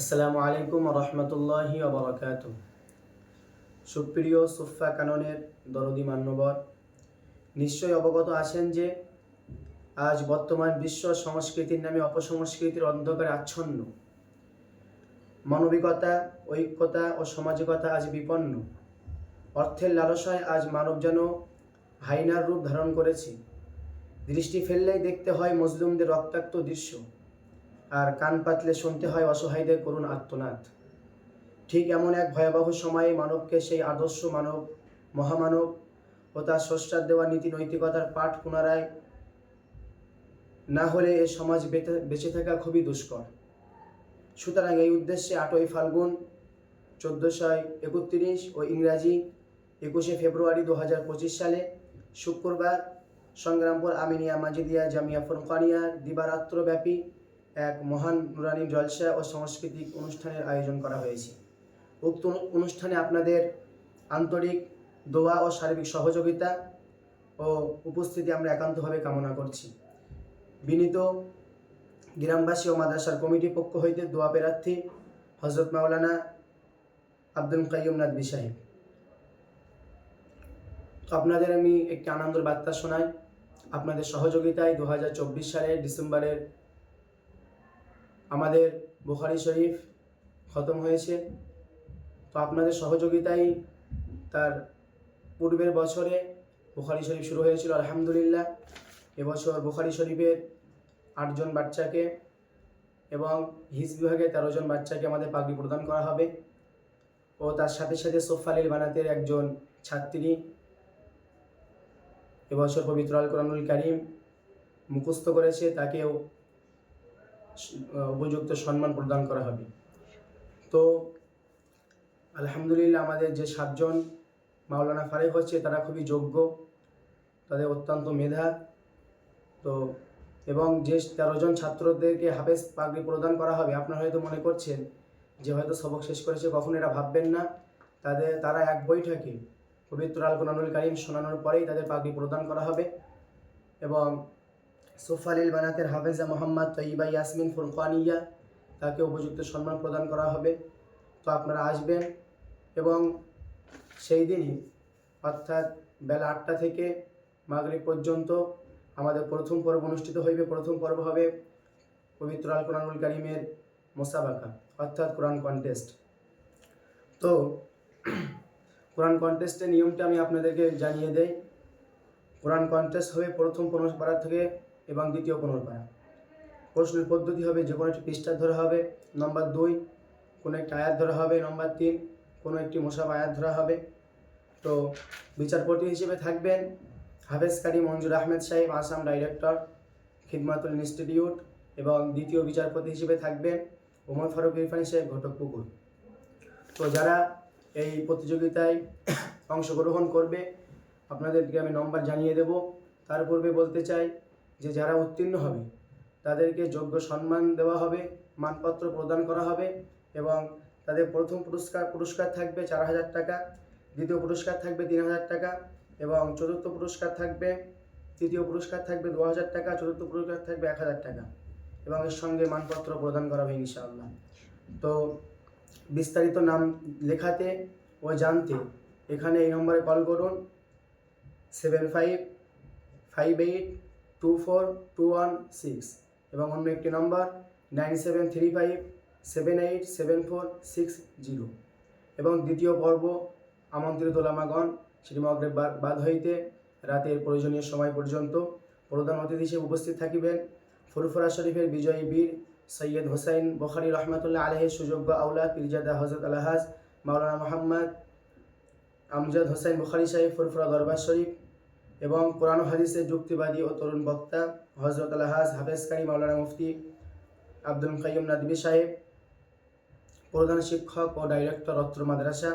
আসসালামু আলাইকুম রহমতুল্লাহি অবরাকাত সুপ্রিয় সুফা কাননের দরদি মান্যবর, নিশ্চয়ই অবগত আছেন যে আজ বর্তমান বিশ্ব সংস্কৃতির নামে অপসংস্কৃতির অন্ধকারে আচ্ছন্ন। মানবিকতা, ঐক্যতা ও সামাজিকতা আজ বিপন্ন। অর্থের লালসায় আজ মানব যেন হাইনার রূপ ধারণ করেছে। দৃষ্টি ফেললেই দেখতে হয় মজলুমদের রক্তাক্ত দৃশ্য। আর কান পাতলে শুনতে হয় অসহায়দের করুণ আত্মনাদ ঠিক এমন এক ভয়াবহ সময়ে মানবকে সেই আদর্শ মানব, মহামানব ও তার স্রষ্টার দেওয়া নীতি নৈতিকতার পাঠ পুনরায় না হলে এ সমাজ বেঁচে- থাকা খুবই দুষ্কর। সুতরাং এই উদ্দেশ্যে আটই ফাল্গুন চোদ্দোশো একত্রিশ ও ইংরাজি একুশে ফেব্রুয়ারি দু হাজার পঁচিশ সালে শুক্রবার সংগ্রামপুর আমিনিয়া মাজিদিয়া জামিয়া ফুরকানিয়ার দিবারাত্রব্যাপী এক মহান নুরানি জলসা ও সাংস্কৃতিক অনুষ্ঠানের আয়োজন করা হয়েছে। উক্ত অনুষ্ঠানে আপনাদের আন্তরিক দোয়া ও সার্বিক সহযোগিতা ও উপস্থিতি আমরা একান্তভাবে কামনা করছি। বিনীত গ্রামবাসী ও মাদ্রাসার কমিটি পক্ষ হইতে দোয়া প্রার্থী হজরত মাওলানা আব্দুল কাইয়ুম নাদবি সাহেব। আপনাদের আমি একটি আনন্দের বার্তা শোনাই। আপনাদের সহযোগিতায় দু হাজার চব্বিশ সালের ডিসেম্বরের আমাদের বুখারি শরীফ খতম হয়েছে। তো আপনাদের সহযোগিতায় তার পূর্বের বছরে বুখারি শরীফ শুরু হয়েছিল, আলহামদুলিল্লাহ। এবছর বুখারি শরীফের আটজন বাচ্চাকে এবং হিজ বিভাগে তেরো জন বাচ্চাকে আমাদের পাগড়ি প্রদান করা হবে। ও তার সাথে সাথে সোফালিল বানাতের একজন ছাত্রী। এবছর পবিত্র আল কোরআনুল কারিম মুখস্থ করেছে, তাকেও উপযুক্ত সম্মান প্রদান করা হবে। তো আলহামদুলিল্লাহ আমাদের যে সাতজন মাওলানা ফারেক হচ্ছে, তারা খুবই যোগ্য, তাদের অত্যন্ত মেধা। তো এবং যে তেরো জন ছাত্রদেরকে হাফেজ পাগড়ি প্রদান করা হবে, আপনারা হয়তো মনে করছেন যে হয়তো সবক শেষ করেছে, কখন এটা ভাববেন না। তাদের, তারা এক বৈঠকে পবিত্র আল কোরআনুল কারিম শোনানোর পরেই তাদের পাগড়ি প্রদান করা হবে। এবং সোফালিল বানাতের হাফেজা মোহাম্মদ তৈবা ইয়াসমিন ফুরকানিয়া, তাকে উপযুক্ত সম্মান প্রদান করা হবে। তো আপনারা আসবেন এবং সেই দিনই, অর্থাৎ বেলা আটটা থেকে মাগরিব পর্যন্ত আমাদের প্রথম পর্ব অনুষ্ঠিত হইবে। প্রথম পর্ব হবে পবিত্র আল কোরআনুল কারিমের মোসাবাকা, অর্থাৎ কোরআন কন্টেস্ট। তো কোরআন কন্টেস্টের নিয়মটা আমি আপনাদেরকে জানিয়ে দেই। কোরআন কন্টেস্ট হবে প্রথম পনেরো পাড়া থেকে এবং দ্বিতীয় পনেরো পাড়া প্রশ্নের পদ্ধতি হবে, যে কোনো একটি পৃষ্ঠা ধরা হবে। নম্বর দুই, কোনো একটি আয়াত ধরা হবে। নম্বর তিন, কোনো একটি মোসাব আয়াত ধরা হবে। তো বিচারপতি হিসেবে থাকবেন হাফেজ কারি মঞ্জুর আহমেদ সাহেব, আসাম ডাইরেক্টর, খিদমাতুল ইনস্টিটিউট এবং দ্বিতীয় বিচারপতি হিসেবে থাকবেন ওমর ফারুক ইরফানি সাহেব ঘটকপুকুর তো যারা এই প্রতিযোগিতায় অংশগ্রহণ করবে, আপনাদেরকে আমি নম্বর জানিয়ে দেব। তার পূর্বে বলতে চাই যে যারা উত্তীর্ণ হবে, তাদেরকে যোগ্য সম্মান দেওয়া হবে, মানপত্র প্রদান করা হবে এবং তাদের প্রথম পুরস্কার পুরস্কার থাকবে চার হাজার টাকা, দ্বিতীয় পুরস্কার থাকবে তিন হাজার টাকা এবং চতুর্থ পুরস্কার থাকবে, তৃতীয় পুরস্কার থাকবে দু হাজার টাকা, চতুর্থ পুরস্কার থাকবে এক হাজার টাকা এবং এর সঙ্গে মানপত্র প্রদান করা হবে ইনশাআল্লাহ। তো বিস্তারিত নাম লেখাতে ও জানতে এখানে এই নম্বরে কল করুন, seven five five eight two four two one six এবং অন্য একটি number nine seven three five seven eight seven four six zero এবং দ্বিতীয় পর্ব আমন্ত্রিত ওলামাগণ সেটি বাদ হইতে রাতের প্রয়োজনীয় সময় পর্যন্ত প্রধান অতিথি হিসেবে উপস্থিত থাকিবেন। ফুরফুরা শরীফের বিজয়ী বীর সৈয়দ হোসাইন বখারি রহমতুল্লাহ আলহের সুযোগ্য আউলা পীরজাদা হজরত আলহাজ মাওলানা মোহাম্মদ আমজাদ হোসেন বুখারি সাহেব ফুরফুরা দরবার শরীফ এবং কোরআন হাদিসের যুক্তিবাদী ও তরুণ বক্তা হজরত আলহাজ হাফেজকারী মাওলানা মুফতি আব্দুল কাইম নাদবি সাহেব, প্রধান শিক্ষক ও ডাইরেক্টর অত্র মাদ্রাসা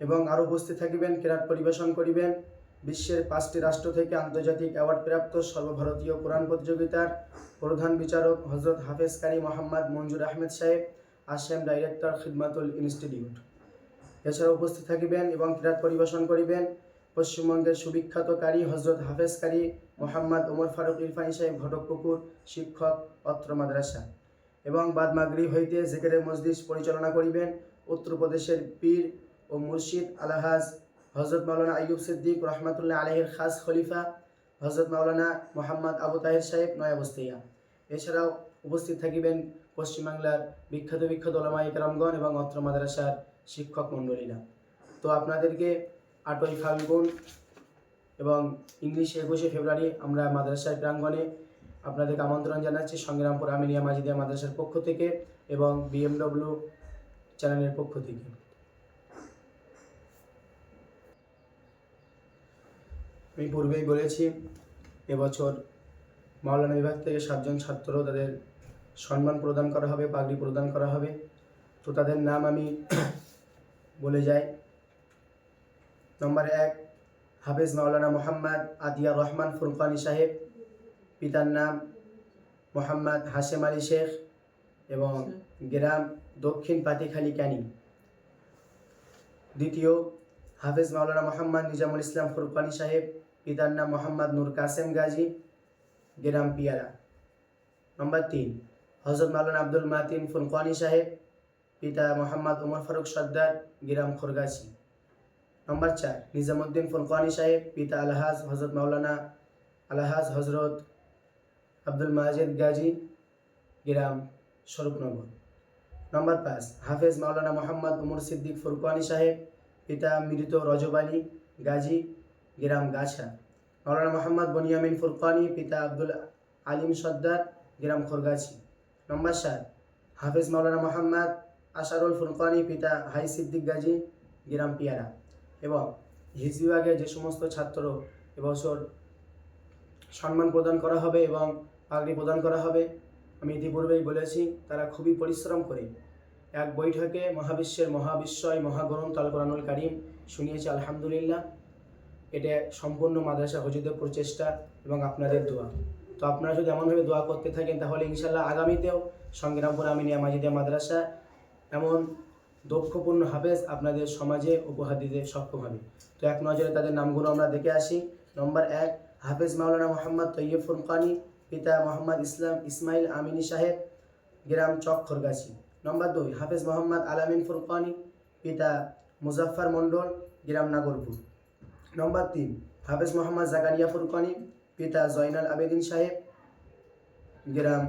এবং আরও উপস্থিত থাকিবেন, কেরাত পরিবেশন করিবেন, বিশ্বের পাঁচটি রাষ্ট্র থেকে আন্তর্জাতিক অ্যাওয়ার্ড প্রাপ্ত সর্বভারতীয় কোরআন প্রতিযোগিতার প্রধান বিচারক হজরত হাফেজ কারি মোহাম্মদ মঞ্জুর আহমেদ সাহেব, আসাম ডাইরেক্টর খিদমাতুল ইনস্টিটিউট। এছাড়া উপস্থিত থাকিবেন এবং কিরাত পরিবেশন করিবেন পশ্চিমবঙ্গের সুবিখ্যাত কারি হজরত হাফেজ কারি মোহাম্মদ ওমর ফারুক ইরফানি সাহেব ঘটকপুকুর শিক্ষক অত্র মাদ্রাসা। এবং বাদ মাগরিব হইতে জেকেরে মসজিদ পরিচালনা করিবেন উত্তরপ্রদেশের পীর ও মুর্শিদ আলহাজ হজরত মাওলানা আইয়ুব সিদ্দিক রহমাতুল্লাহ আলহের খাস খলিফা হজরত মাওলানা মোহাম্মদ আবু তাহের সাহেব নয়াবস্তিয়া এছাড়াও উপস্থিত থাকিবেন পশ্চিমবাংলার বিখ্যাত বিখ্যাত ওলামা ইকরামগণ এবং অত্র মাদ্রাসার শিক্ষক মণ্ডলীরা। তো আপনাদেরকে আটই ফাল্গুন এবং ইংলিশ একুশে ফেব্রুয়ারি আমরা মাদ্রাসার প্রাঙ্গণে আপনাদেরকে আমন্ত্রণ জানাচ্ছি সংগ্রামপুর আমিনিয়া মাজিদিয়া মাদ্রাসার পক্ষ থেকে এবং বিএমডব্লিউ চ্যানেলের পক্ষ থেকে। আমি পূর্বেই বলেছি, এবছর মাওলানা বিভাগ থেকে সাতজন ছাত্র তাদের সম্মান প্রদান করা হবে, পাগড়ি প্রদান করা হবে। তো তাদের নাম আমি বলে যাই। নম্বর এক হাফেজ মাওলানা মোহাম্মদ আদিয়া রহমান ফুরকানি সাহেব পিতার নাম মোহাম্মদ হাশেম আলী শেখ এবং গ্রাম দক্ষিণ পাতিখালি ক্যানিং। দ্বিতীয় হাফেজ মাওলানা মোহাম্মদ নিজামুল ইসলাম ফুরকানি সাহেব পিতার নাম মোহাম্মদ নূর কাসেম গাজী গ্রাম পিয়ারা। নম্বর তিন হজরত মাওলানা আব্দুল মাতিন ফুরকানি সাহেব পিতা মোহাম্মদ উমর ফারুক সর্দার গ্রাম খোরগাছি। নম্বর চার, নিজামুদ্দিন ফুরকানি সাহেব, পিতা আলহাজ হজরত মাওলানা আলহাজ হজরত আব্দুল মাজেদ গাজী, গ্রাম স্বরূপনগর। নম্বর পাঁচ, হাফেজ মাওলানা মোহাম্মদ উমর সিদ্দিক ফুরকানি সাহেব, পিতা মৃত রজব আলী গাজী, গ্রাম গাছা। মাওলানা মোহাম্মদ বনিয়ামিন ফুরকানি পিতা আব্দুল আলিম সর্দার, গ্রাম খোরগাছি। নম্বর সাত, হাফেজ মাওলানা মোহাম্মদ আশারুল ফুরকানি পিতা হাই সিদ্দিক গাজী, গ্রাম পিয়ারা। এবং হিজ বিভাগে যে সমস্ত ছাত্র এবছর সম্মান প্রদান করা হবে এবং পাগড়ি প্রদান করা হবে, আমি ইতিপূর্বেই বলেছি, তারা খুবই পরিশ্রম করে। এক বৈঠকে মহাবিশ্বের মহাবিশ্বয় মহাগ্রন্থ আল কোরআনুল কারিম শুনিয়েছে, আলহামদুলিল্লাহ। এটা সম্পূর্ণ মাদ্রাসা হজুদের প্রচেষ্টা এবং আপনাদের দোয়া। তো আপনারা যদি এমনভাবে দোয়া করতে থাকেন, তাহলে ইনশাল্লাহ আগামীতেও সংগ্রামপুর আমিনিয়া মাজিদিয়া মাদ্রাসা, এমন দক্ষপূর্ণ হাফেজ আপনাদের সমাজে উপহার দিতে সক্ষম হবে। তো এক নজরে তাদের নামগুলো আমরা দেখে আসি। নম্বর এক, হাফেজ মাওলানা মোহাম্মদ তৈয়ব ফুরকানি, পিতা মোহাম্মদ ইসলাম ইসমাইল আমিনী সাহেব, গ্রাম চক খরগাছি নম্বর দুই, হাফেজ মোহাম্মদ আলামিন ফুরকানি, পিতা মুজাফফর মণ্ডল, গ্রাম নাগরপুর। নম্বর তিন, হাফেজ মোহাম্মদ জাকারিয়া ফুরকানি, পিতা জয়নাল আবেদিন সাহেব, গ্রাম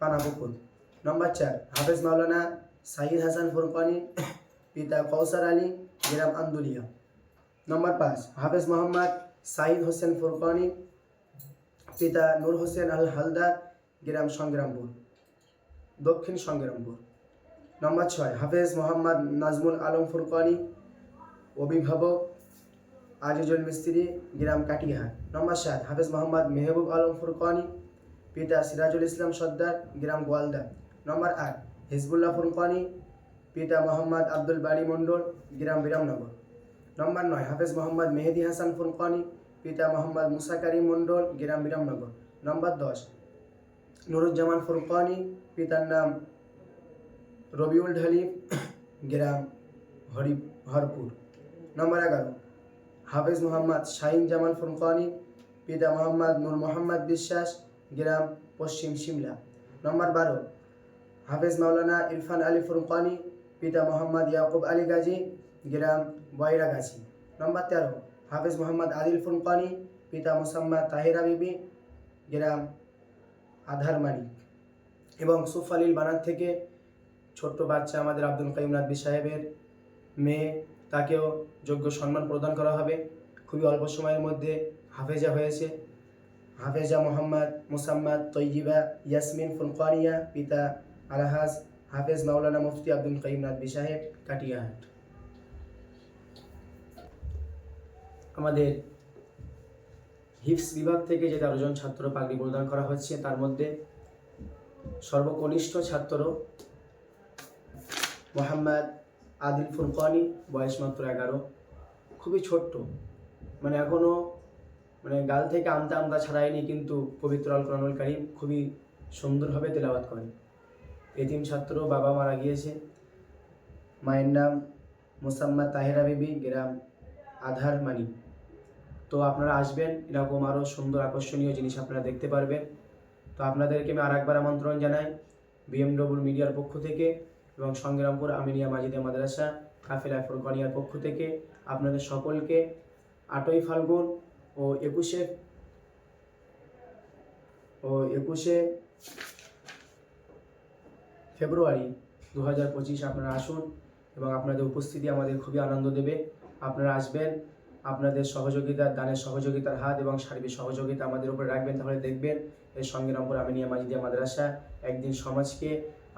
পানাপুকুর। নম্বর চার, হাফেজ মাওলানা সাহিদ হাসান ফুরকানি, পিতা কৌসার আলী গ্রাম আন্দুলিয়া। নম্বর পাঁচ, হাফেজ মোহাম্মদ সাইদ হোসেন ফুরকানি, পিতা নূর হোসেন আল হালদার, গ্রাম সংগ্রামপুর, দক্ষিণ সংগ্রামপুর। নম্বর ছয়, হাফেজ মোহাম্মদ নাজমুল আলম ফুরকানি, অভিভাবক, আজিজুল মিস্ত্রি, গ্রাম কাটিহার। নম্বর সাত, হাফেজ মোহাম্মদ মেহবুব আলম ফুরকানি, পিতা সিরাজুল ইসলাম সর্দার, গ্রাম গোয়ালদা। নম্বর আট হিজবুল্লাহ ফুরকানি, পিতা মোহাম্মদ আব্দুল বাড়ি মণ্ডল, গ্রাম বিরামনগর। নম্বর নয়, হাফেজ মোহাম্মদ মেহেদি হাসান ফুরকানি, পিতা মোহাম্মদ মুসা কারিম মণ্ডল, গ্রাম বিরামনগর। নম্বর দশ, নুরুজ্জামান ফুরকানি, পিতার নাম রবিউল ঢালিফ, গ্রাম হরি, হরপুর। নম্বর এগারো, হাফেজ মোহাম্মদ শাহিন জামান ফুরকানি, পিতা মোহাম্মদ নূর মোহাম্মদ বিশ্বাস, গ্রাম পশ্চিম সিমলা। নম্বর বারো হাফেজ মাওলানা ইরফান আলী ফুরকানি, পিতা মোহাম্মদ ইয়াকুব আলী গাজী, গ্রাম বয়রাগাছি নম্বর তেরো, হাফেজ মোহাম্মদ আদিল ফুরকানি, পিতা মোসাম্মদ তাহিরা বিবি, গ্রাম আধারমারি এবং সুফালিল বানার থেকে ছোট্ট বাচ্চা আমাদের আব্দুল কাইম রাব্বি সাহেবের মেয়ে, তাকেও যোগ্য সম্মান প্রদান করা হবে। খুবই অল্প সময়ের মধ্যে হাফেজা হয়েছে। হাফেজা মোহাম্মদ মুসাম্মদ তৈজিবা ইয়াসমিন ফুলকানিয়া পিতা আলহাজ হাফেজ মাওলানা মুফতি আব্দুল কাইম রাব্বি সাহেব, কাটিয়াহাট। আমাদের হিপস বিভাগ থেকে যে তেরোজন ছাত্র পাগড়ি প্রদান করা হচ্ছে, তার মধ্যে সর্বকনিষ্ঠ ছাত্র মোহাম্মদ আদিল ফুরকানি, বয়স মাত্র এগারো। খুবই ছোট্ট। মানে এখনও মানে গাল থেকে আমতা আমতা ছাড়ায়নি, কিন্তু পবিত্র আল কোরআনুল কারিম খুবই সুন্দরভাবে তেলাওয়াত করে এতিম ছাত্র বাবা মারা গিয়েছে। মায়ের নাম মোসাম্মদ তাহেরা বিবি, গ্রাম আধার মানি। তো আপনারা আসবেন, এরকম আরও সুন্দর আকর্ষণীয় জিনিস আপনারা দেখতে পারবেন। তো আপনাদেরকে আমি আর একবার আমন্ত্রণ জানাই বিএমডব্লিউ মিডিয়ার পক্ষ থেকে এবং সংগ্রামপুর আমিনিয়া মাজিদে মাদ্রাসা কাফেলা ফুরকানিয়ার পক্ষ থেকে আপনাদের সকলকে আটই ফাল্গুন ও একুশে ও একুশে ফেব্রুয়ারি দু হাজার পঁচিশ আপনারা আসুন এবং আপনাদের উপস্থিতি আমাদের খুবই আনন্দ দেবে। আপনারা আসবেন, আপনাদের সহযোগিতা, দানের সহযোগিতার হাত এবং সার্বিক সহযোগিতা আমাদের উপরে রাখবেন, তাহলে দেখবেন এর সঙ্গে এই সংগ্রামপুর আমিনিয়া মাজিদিয়া মাদ্রাসা, একদিন সমাজকে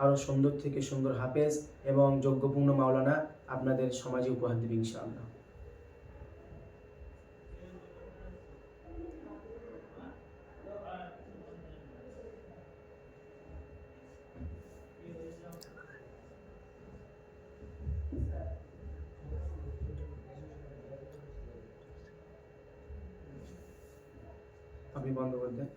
আরও সুন্দর থেকে সুন্দর হাফেজ এবং যোগ্যপূর্ণ মাওলানা আপনাদের সমাজে উপহার দেবে ইনশাআল্লাহ। দেন